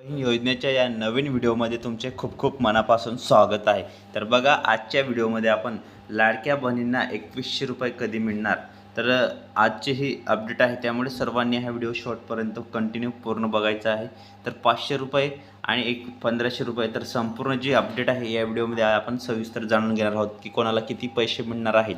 योजनेच्या या नवीन व्हिडिओमध्ये तुमचे खूप खूप मनापासून स्वागत आहे. तर बघा आजच्या व्हिडिओमध्ये आपण लाडक्या बहिणींना एकवीसशे रुपये कधी मिळणार? तर आजची ही अपडेट आहे त्यामुळे सर्वांनी हा व्हिडिओ शॉर्टपर्यंत कंटिन्यू पूर्ण बघायचा आहे. तर पाचशे रुपये आणि एक पंधराशे रुपये. तर संपूर्ण जी अपडेट आहे या व्हिडिओमध्ये आपण सविस्तर जाणून घेणार आहोत की कोणाला किती पैसे मिळणार आहेत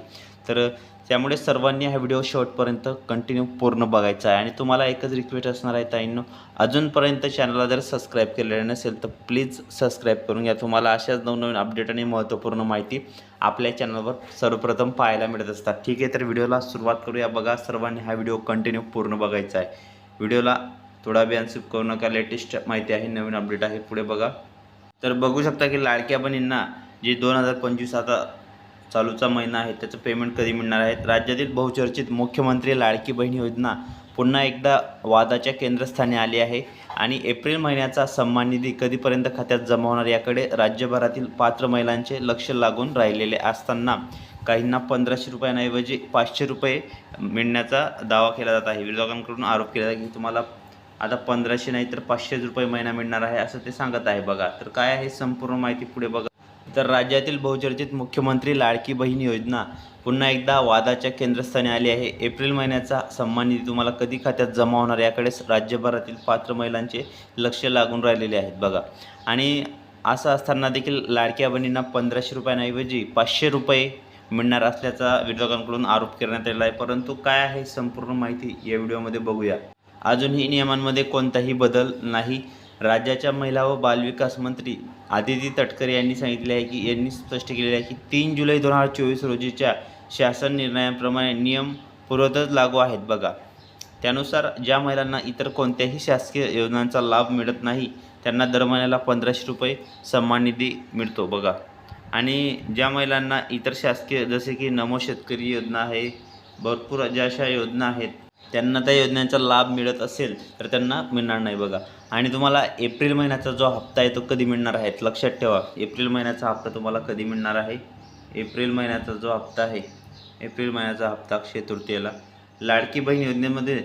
तर त्यामुळे सर्वांनी हा व्हिडिओ शेवटपर्यंत कंटिन्यू पूर्ण बघायचा आहे. आणि तुम्हाला एकच रिक्वेस्ट असणार आहे ताईंनो अजूनपर्यंत चॅनलला जर सबस्क्राईब केलेलं नसेल तर प्लीज सबस्क्राईब करून घ्या. तुम्हाला अशाच नवनवीन अपडेट आणि महत्त्वपूर्ण माहिती आपल्या चॅनलवर सर्वप्रथम पाहायला मिळत असतात. ठीक आहे तर व्हिडिओला सुरुवात करूया. बघा सर्वांनी हा व्हिडिओ कंटिन्यू पूर्ण बघायचा आहे. व्हिडिओला थोडा बी अनसिप करू नका. लेटेस्ट माहिती आहे नवीन अपडेट आहे. पुढे बघा. तर बघू शकता की लाडक्या बहिणींना जे दोन हजार पंचवीस आता चालूचा महिना आहे त्याचं पेमेंट कधी मिळणार आहे? राज्यातील बहुचर्चित मुख्यमंत्री लाडकी बहीण योजना पुन्हा एकदा वादाच्या केंद्रस्थानी आली आहे आणि एप्रिल महिन्याचा सन्मान निधी कधीपर्यंत खात्यात जमा होणार याकडे राज्यभरातील पात्र महिलांचे लक्ष लागून राहिलेले असताना काहींना पंधराशे रुपयांऐवजी पाचशे रुपये मिळण्याचा दावा केला जात आहे. विरोधकांकडून आरोप केला जातो की तुम्हाला आता पंधराशे नाही तर पाचशेच रुपये महिना मिळणार आहे असं ते सांगत आहे बघा. तर काय आहे संपूर्ण माहिती पुढे बघा. तर राज्यातील बहुचर्चित मुख्यमंत्री लाडकी बहीण योजना पुन्हा एकदा वादाच्या केंद्रस्थानी आली आहे. एप्रिल महिन्याचा सन्मान निधी तुम्हाला कधी खात्यात जमा होणार याकडे राज्यभरातील पात्र महिलांचे लक्ष लागून राहिलेले आहेत बघा. आणि असं असताना देखील लाडक्या बहिणींना पंधराशे रुपयांऐवजी पाचशे रुपये मिळणार असल्याचा विरोधकांकडून आरोप करण्यात आलेला आहे. परंतु काय आहे संपूर्ण माहिती या व्हिडिओमध्ये बघूया. अजूनही नियमांमध्ये कोणताही बदल नाही. राज्याच्या महिला व बालविकास मंत्री आदिती तटकरे यांनी सांगितले आहे की यांनी स्पष्ट केलेले आहे की तीन जुलै दोन हजार चोवीस रोजीच्या शासन निर्णयाप्रमाणे नियम पूर्वतच लागू आहेत बघा. त्यानुसार ज्या महिलांना इतर कोणत्याही शासकीय योजनांचा लाभ मिळत नाही त्यांना दर महिन्याला पंधराशे रुपये सन्मान निधी मिळतो बघा. आणि ज्या महिलांना इतर शासकीय जसे की नमो शेतकरी योजना आहे भरपूर ज्या अशा योजना आहेत त्यांना त्या योजनांचा लाभ मिळत असेल तर त्यांना मिळणार नाही बघा. आणि तुम्हाला एप्रिल महिन्याचा जो हप्ता आहे तो कधी मिळणार आहे? लक्षात ठेवा. एप्रिल महिन्याचा हप्ता तुम्हाला कधी मिळणार आहे? एप्रिल महिन्याचा जो हप्ता आहे एप्रिल महिन्याचा हप्ता अक्षय तृतीयेला. लाडकी बहीण योजनेमध्ये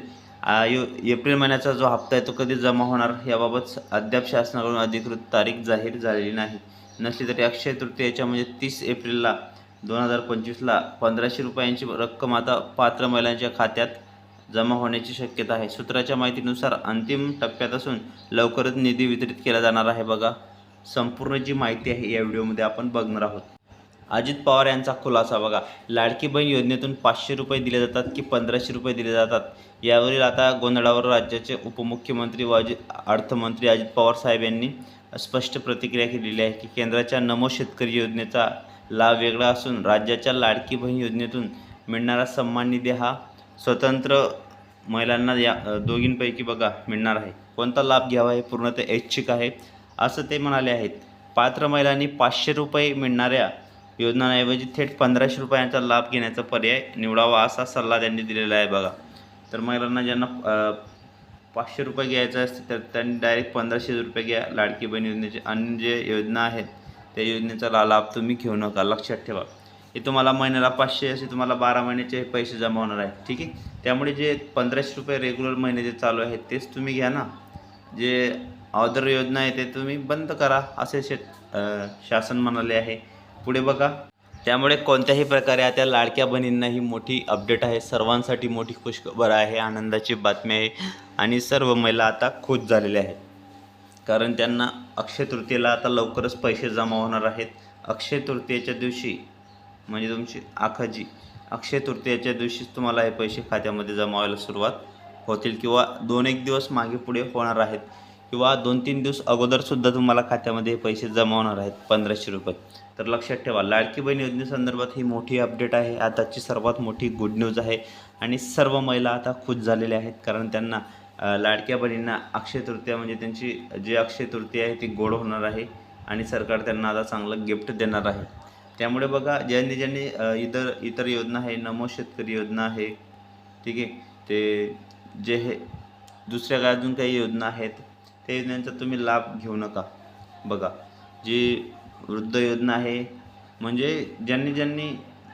यो एप्रिल महिन्याचा जो हप्ता आहे तो कधी जमा होणार? याबाबत अद्याप शासनाकडून अधिकृत तारीख जाहीर झालेली नाही. नसली तरी अक्षय तृतीयेच्या म्हणजे तीस एप्रिलला दोन हजार पंचवीसला पंधराशे रुपयांची रक्कम आता पात्र महिलांच्या खात्यात जमा होण्याची शक्यता आहे. सूत्राच्या माहितीनुसार अंतिम टप्प्यात असून लवकरच निधी वितरित केला जाणार आहे बघा. संपूर्ण जी माहिती आहे या व्हिडिओमध्ये आपण बघणार आहोत. अजित पवार यांचा खुलासा बघा. लाडकी बहीण योजनेतून पाचशे रुपये दिले जातात की पंधराशे रुपये दिले जातात? यावरील आता गोंधळावर राज्याचे उपमुख्यमंत्री व अर्थमंत्री अजित पवार साहेब यांनी स्पष्ट प्रतिक्रिया केलेली आहे की केंद्राच्या नमो शेतकरी योजनेचा लाभ वेगळा असून राज्याच्या लाडकी बहीण योजनेतून मिळणारा सन्मान निधी हा स्वतंत्र महिलांना या दोघींपैकी बघा मिळणार आहे. कोणता लाभ घ्यावा हे पूर्णतः ऐच्छिक आहे. असं ते म्हणाले आहेत. पात्र महिलांनी पाचशे रुपये मिळणाऱ्या योजनांऐवजी थेट पंधराशे रुपयांचा लाभ घेण्याचा पर्याय निवडावा असा सल्ला त्यांनी दिलेला आहे बघा. तर महिलांना ज्यांना पाचशे रुपये घ्यायचं असते तर त्यांनी डायरेक्ट पंधराशे रुपये घ्या. लाडकी बहीण योजनेचे अन्य जे योजना आहेत त्या योजनेचा लाभ तुम्ही घेऊ नका. लक्षात ठेवा. हे तुम्हाला महिन्याला पाचशे असे तुम्हाला बारा महिन्याचे पैसे जमा होणार आहेत. ठीक आहे? त्यामुळे जे पंधराशे रुपये रेग्युलर महिने जे चालू आहेत तेच तुम्ही घ्या ना. जे अदर योजना आहे ते तुम्ही बंद करा असे शेत शासन म्हणाले आहे. पुढे बघा. त्यामुळे कोणत्याही प्रकारे आता लाडक्या बहिणींना ही मोठी अपडेट आहे. सर्वांसाठी मोठी खुशखबर आहे आनंदाची बातमी आहे. आणि सर्व महिला आता खुश झालेल्या आहेत. कारण त्यांना अक्षय तृतीयेला आता लवकरच पैसे जमा होणार आहेत. अक्षय तृतीयेच्या दिवशी म्हणजे तुमची आखाजी अक्षय तृतीयाच्या दिवशीच तुम्हाला हे पैसे खात्यामध्ये जमा व्हायला सुरुवात होतील किंवा दोन एक दिवस मागे पुढे होणार आहेत किंवा दोन तीन दिवस अगोदरसुद्धा तुम्हाला खात्यामध्ये हे पैसे जमावणार आहेत पंधराशे रुपये. तर लक्षात ठेवा लाडकी बहीण योजनेसंदर्भात ही मोठी अपडेट आहे. आताची सर्वात मोठी गुड न्यूज आहे आणि सर्व महिला आता खुश झालेल्या आहेत कारण त्यांना लाडक्या बहिणींना अक्षय तृतीया म्हणजे त्यांची जी अक्षय तृतीया आहे ती गोड होणार आहे आणि सरकार त्यांना आता चांगलं गिफ्ट देणार आहे. त्यामुळे बघा ज्यांनी ज्यांनी इतर इतर योजना आहे नमो शेतकरी योजना आहे ठीक आहे ते जे हे दुसऱ्या काय अजून काही योजना आहेत त्या योजनांचा तुम्ही लाभ घेऊ नका. बघा जी वृद्ध योजना आहे म्हणजे ज्यांनी ज्यांनी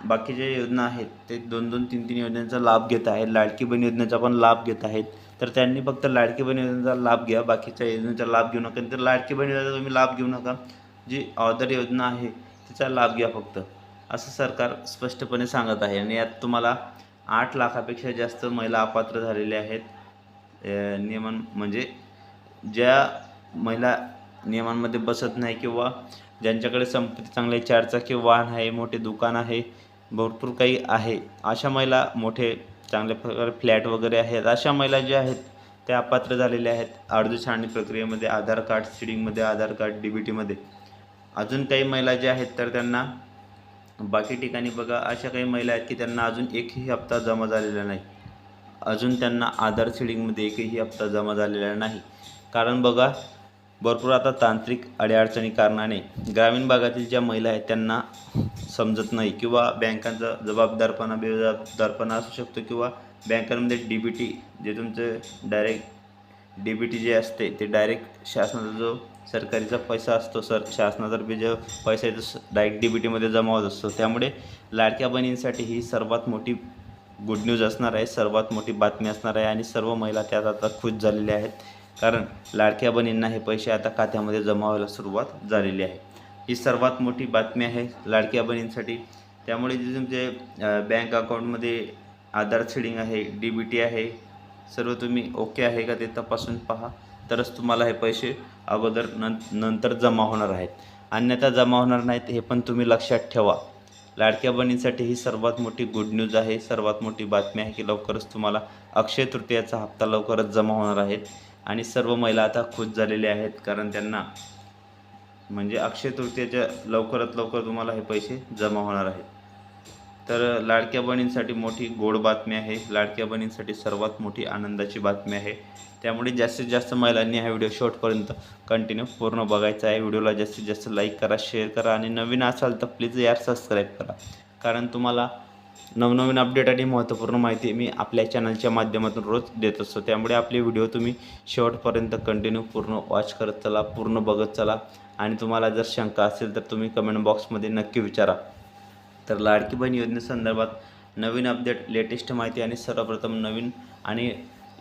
बाकीच्या योजना आहेत ते दोन दोन तीन तीन योजनांचा लाभ घेत आहेत लाडकी बहीण योजनेचा पण लाभ घेत आहेत तर त्यांनी फक्त लाडकी बहीण योजनेचा लाभ घ्या बाकीच्या योजनेचा लाभ घेऊ नका तर लाडकी बहीण योजनेचा तुम्ही लाभ घेऊ नका. जी ऑदर योजना आहे तिचा लाभ घ्या फक्त. असं सरकार स्पष्टपणे सांगत आहे. आणि यात तुम्हाला आठ लाखापेक्षा जास्त महिला अपात्र झालेल्या आहेत. नियमन म्हणजे ज्या महिला नियमांमध्ये बसत नाही किंवा ज्यांच्याकडे संपत्ती चांगले चारचाकी वाहन आहे मोठे दुकान आहे भरपूर काही आहे अशा महिला मोठे चांगल्या प्रकारे फ्लॅट वगैरे आहेत. अशा महिला ज्या आहेत त्या अपात्र झालेल्या आहेत. अर्ज छाननी प्रक्रियेमध्ये आधार कार्ड सिडिंगमध्ये आधार कार्ड डी बी टीमध्ये अजून काही महिला ज्या आहेत तर त्यांना बाकी ठिकाणी बघा अशा काही महिला आहेत की त्यांना अजून एकही हप्ता जमा झालेला नाही. अजून त्यांना आधार सिडिंगमध्ये एकही हप्ता जमा झालेला नाही. कारण बघा भरपूर आता तांत्रिक अडीअडचणी कारणाने ग्रामीण भागातील ज्या महिला आहेत त्यांना समजत नाही किंवा बँकांचा जबाबदारपणा बेजबाबदारपणा असू शकतो किंवा बँकांमध्ये डी बी टी जे तुमचं डायरेक्ट डी बी टी जे असते ते डायरेक्ट शासनाचा जो सरकारीचा पैसा असतो सर. शासनातर्फे जे पैसा आहे तो डायरेक्ट डी बी टीमध्ये जमा होत असतो. त्यामुळे लाडक्या बहिणींसाठी ही सर्वात मोठी गुड न्यूज असणार आहे सर्वात मोठी बातमी असणार आहे आणि सर्व महिला त्यात आता खुश झालेल्या आहेत. कारण लाडक्या बहिणींना हे पैसे आता खात्यामध्ये जमा व्हायला सुरुवात झालेली आहे. ही सर्वात मोठी बातमी आहे लाडक्या बहिणींसाठी. त्यामुळे जे तुमचे बँक अकाउंटमध्ये आधार शेडिंग आहे डी बी टी आहे सर्व तुम्ही ओके आहे का ते तपासून पहा. तरच तुम्हाला हे पैसे अगोदर नं नंतर जमा होणार आहेत. अन्यथा जमा होणार नाहीत हे पण तुम्ही लक्षात ठेवा. लाडक्या बहिणींसाठी ही सर्वात मोठी गुड न्यूज आहे. सर्वात मोठी बातमी आहे की लवकरच तुम्हाला अक्षय तृतीयाचा हप्ता लवकरच जमा होणार आहेत आणि सर्व महिला आता खुश झालेल्या आहेत कारण त्यांना म्हणजे अक्षय तृतीयाच्या लवकरात लवकर तुम्हाला हे पैसे जमा होणार आहेत. तर लाडक्या बहिणींसाठी मोठी गोड बातमी आहे. लाडक्या बहिणींसाठी सर्वात मोठी आनंदाची बातमी आहे. त्यामुळे जास्तीत जास्त महिलांनी हा व्हिडिओ शॉर्टपर्यंत कंटिन्यू पूर्ण बघायचा आहे. व्हिडिओला जास्तीत जास्त लाईक करा शेअर करा आणि नवीन असाल तर प्लीज यार सबस्क्राईब करा. कारण तुम्हाला नवनवीन अपडेट आणि महत्त्वपूर्ण माहिती मी आपल्या चॅनलच्या माध्यमातून रोज देत असतो. त्यामुळे आपले व्हिडिओ तुम्ही शेवटपर्यंत कंटिन्यू पूर्ण वॉच करत चला पूर्ण बघत चला. आणि तुम्हाला जर शंका असेल तर तुम्ही कमेंट बॉक्समध्ये नक्की विचारा. तर लाडकी बहीण योजनेसंदर्भात नवीन अपडेट लेटेस्ट माहिती आणि सर्वप्रथम नवीन आणि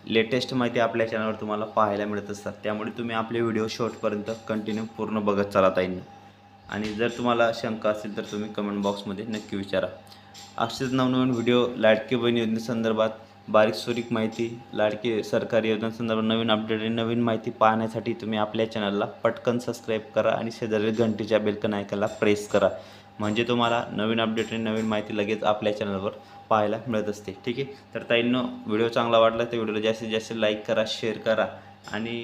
लेटेस्ट माहिती आपल्या चॅनलवर तुम्हाला पाहायला मिळत असतात. त्यामुळे तुम्ही आपले व्हिडिओ शॉर्टपर्यंत कंटिन्यू पूर्ण बघत चालत आहे आणि जर तुम्हाला शंका असेल तर तुम्ही कमेंट बॉक्समध्ये नक्की विचारा. असेच नवनवीन व्हिडिओ लाडकी बहीण योजनेसंदर्भात बारीक सुरीक माहिती लाडकी सरकारी योजनांसंदर्भात नवीन अपडेट आणि नवीन माहिती पाहण्यासाठी तुम्ही आपल्या चॅनलला पटकन सबस्क्राईब करा आणि शेजारी घंटीच्या बेलकन आयकनला प्रेस करा. म्हणजे तुम्हाला नवीन अपडेट आणि नवीन माहिती लगेच आपल्या चॅनलवर पाहायला मिळत असते. ठीक आहे? तर ताईंनो व्हिडिओ चांगला वाटला तर व्हिडिओला जास्तीत जास्त लाईक करा शेअर करा आणि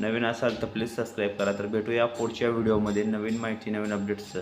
नवीन असाल तर प्लीज सबस्क्राईब करा. तर भेटूया पुढच्या व्हिडिओमध्ये नवीन माहिती नवीन अपडेट्सचं